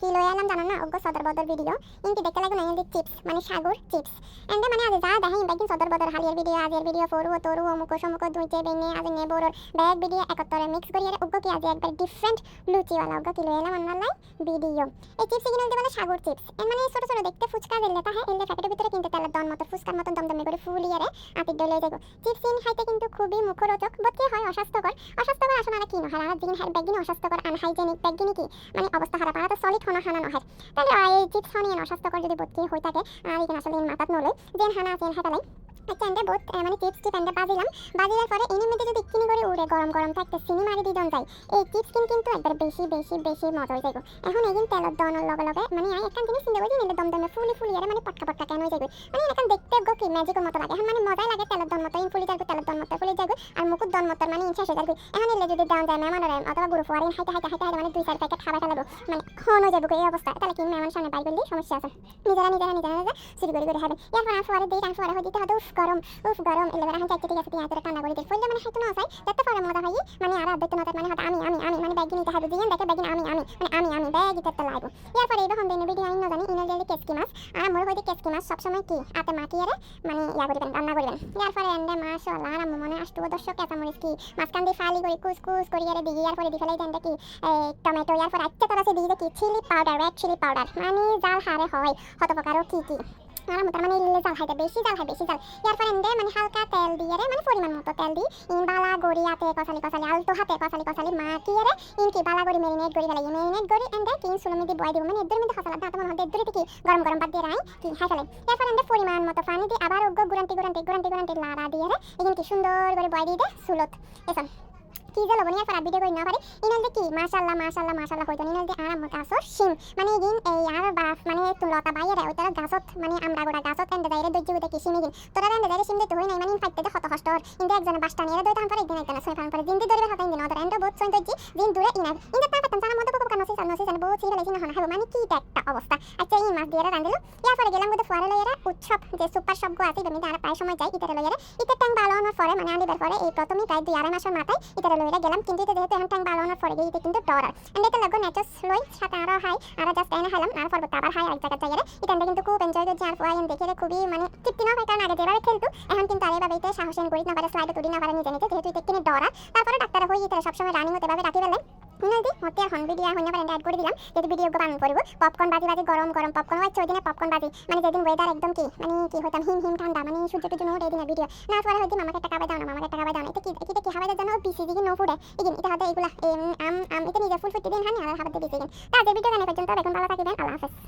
কি লয়ে এলাম জানো না অজ্ঞ সদর বদর ভিডিও ইনকি দেখতে লাগবে না চিপস মানে সাগর চিপস এন্ডে মানে আজ যা দেখাই বেগিন সদর বদর হালিয়ার ভিডিও আজের ভিডিও ফরু তরু অমুক সমুক দুইতে বেনে আজ নেবর ব্যাগ ভিডিও একত্তরে মিক্স করি আর অজ্ঞ কি আজ একবার ডিফারেন্ট লুচিওয়ালা অজ্ঞ কি লয়ে এলাম আন্নার ভিডিও এই চিপস কিনে বলে সাগর চিপস এর মানে ছোট ছোট দেখতে ফুচকা দিলে তা হ্যাঁ এলে প্যাকেটের ভিতরে কিনতে তেলের দন মতো ফুচকার মতো দমদমে করে ফুলিয়ে রে আতির ডলে যাব চিপস ইন খাইতে কিন্তু খুবই মুখরোচক বোধ হয় অস্বাস্থ্যকর অস্বাস্থ্যকর আসলে কি? নয় আর দিন হ্যাঁ ব্যাগিন অস্বাস্থ্যকর আনহাইজেনিক ব্যাগিনি কি? মানে অবস্থা খারাপ আর তো সলিড হনা হানা নয় তাহলে এই চিপস হনিয়ে অস্বাস্থ্যকর যদি বোধ হয়ে থাকে আর এখানে আসলে মাথাত নলে যেন হানা আছে হেকালাই আচ্ছা এন্ডে বহুত মানে চিপস টিপ এন্ডে বাজিলাম। বাজিলার পরে এনে মধ্যে যদি কিনি করে উড়ে গরম গরম থাকতে চিনি মারি দিয়ে দন যায়। এই চিপস কিন কিন্তু একবার বেশি বেশি বেশি মজা যাইব এখন এইদিন তেলত দনের লগে লগে মানে আই একখান জিনিস চিন্তা করছি নিলে দমদমে ফুলি ফুলি মানে পটকা পটকা কেন হয়ে যাবে মানে এখন দেখতে গো কি ম্যাজিকের মতো লাগে। মানে মজাই লাগে তেলত দন মতো মতো মানে এলে যদি দাম যায় মেহমানের অথবা গ্রুপ ওয়ারিং হাইতে হাইতে হাইতে হাইতে মানে দুই চার প্যাকেট খাবার ফেলাবো মানে খন যাবে এই অবস্থা। তাহলে কি মেহমান সামনে বাইর করলে সমস্যা আছে। নিজেরা নিজেরা নিজেরা নিজেরা করে করে খাবেন এরপর আর ফোয়ারে দিই আর ফোয়ারে দিতে হবে। উফ, গরম উফ, গরম। এলে বেড়া হাঁচা ঠিক আছে হাতে ঠান্ডা করে দিই ফলে মানে হাইতে না চাই যাতে মজা হয় মানে আর দেখতে না মানে হয়তো আমি আমি আমি মানে ব্যাগি নিতে হবে। জিয়ান দেখে ব্যাগিন আমি আমি মানে আমি আমি ব্যাগি তেতে লাগবো। এরপরে এইবার হন দিন ভিডিও না জানি ইনার দিলে কেসকি মাছ। আর মোর হইতে কেসকি মাছ সবসময় কি? হাতে মাখিয়ে মানে ইয়া করিবেন, রান্না করিবেন। এরপরে এন্ডে মাশাআল্লাহ আর আমার মনে আসতো দর্শক কেঁচা মরিচ কি মাঝখান দিয়ে ফালি করে কুস কুস করি দিয়ে দিই এরপরে দি ফেলাই দেন কি টমেটো এরপর আচ্ছা তোরা দিয়ে কি chilli powder red chilli powder মানে জাল হারে হয় হত প্রকারও কি কি। আর মতো মানে ইলে জাল খাইতে, বেশি জাল খাই, বেশি জাল। ইয়ার পরে এন্ডে মানে হালকা তেল দিয়ে রে মানে পরিমাণ মতো তেল দি ইন বালা গড়ি হাতে কসালি কসালি আলতো হাতে কসালি কসালি মাখিয়ে রে ইন কি বালা গড়ি, মেরিনেট গড়ি ফেলাই মেরিনেট গড়ি এন্ডে কি সুলো মধ্যে বয় দিব মানে এদের মধ্যে হসালা দাঁত মনে হয় এদের কি গরম গরম বাদ দিয়ে রাই কি হাই ফেলাই ইয়ার পরে এন্ডে পরিমাণ মতো পানি দি আবার উগ্র গুরান্টি গুরান্টি গুরান্টি গুরান্টি লাড়া দিয়ে রে ইন কি সুন্দর করে বয় দিয়ে দে সুলত এসন কি যে লবণ ইয়ার পর ভিডিও করি না পারি ইনাল কি মাশাআল্লাহ মাশাআল্লাহ মাশাআল্লাহ হইতো ইনাল দিয়ে আরাম গাছর শিম মানে ইদিন এই আর বাস মানে তুমি লতা বাইরে ওইতার গাছত মানে আমরা গোড়া গাছত এন্ডে দাইরে দজ্জু দেখি শিমি দিন। তোরা এন্ডে দাইরে শিম দিতে হই নাই মানে ইন ফাইতে কত কষ্ট ইন্দে একজনে বাসটা নিয়ে দই তাম পরে একদিন একদিন সই ফান করে দিন দি দরিবে হাতাইন দিন ওদের এন্ডে বহুত সই দজ্জি দিন দূরে ইনা ইন্দে তা পাতাম তার মধ্যে পোকা নসি নসি জান বহুত ছিল লেছিনা হনা হাবো। মানে কি একটা অবস্থা আচ্ছা এই মাছ দিয়ে রান্দিল ইয়ার পরে গেলাম বুঝতে উৎসব যে সুপার সবগো আছে বেমিতে আর প্রায় সময় যাই ইতারে লইরা ইতে ট্যাং ভালো হওয়ার পরে মানে আনিবার পরে, এই প্রথমেই প্রায় দুই আড়াই মাসের মাথায় ইতারে লইরা গেলাম। কিন্তু এটা যেহেতু এখন ট্যাং ভালো হওয়ার পরে গিয়ে কিন্তু ডরার। এন্ড এটা লাগো নেচাস লই সাথে আরও হাই আর জাস্ট এনে হাইলাম আর পরবর্তী আবার হাই এক জায়গা জায়গায় এটা কিন্তু খুব এনজয় করছি, আর ফুয়াই দেখে খুবই মানে তৃপ্তি না হয়, কারণ আগে যেভাবে খেলতো, এখন কিন্তু আর এভাবে সাহসেন করি না পারে স্লাইডে তুলি না পারে নিজে নিজে যেহেতু এটা কিনে ডরা তারপরে ডাক্তার হয়ে ইতারে সবসময় রানিং হতে পারবে রাখি ফেলেন হুনাদি মতে এখন ভিডিও এখন পারেন অ্যাড করে দিলাম। যদি ভিডিও গো আমি করব পপকর্ন বাজি বাজি, গরম গরম পপকর্ন হচ্ছে ওই দিনে পপকর্ন বাজি। মানে যেদিন ওয়েদার একদম কি মানে কি হইতাম, হিম হিম ঠান্ডা মানে সূর্য টুর্য নোট এই ভিডিও না পরে হইতে মামাকে টাকা পাই দাও না, মামাকে টাকা বাই দাও না। এটা কি এটা কি হাবাই জানো? পিসি দিকে নো ফুটে এই এটা হতে এগুলা আম আম, এটা নিজে ফুল ফুটে দিন, হানি আর হাবাতে দিতে দিন তাদের ভিডিও জানা পর্যন্ত এখন ভালো থাকিবেন, আল্লাহ হাফেজ।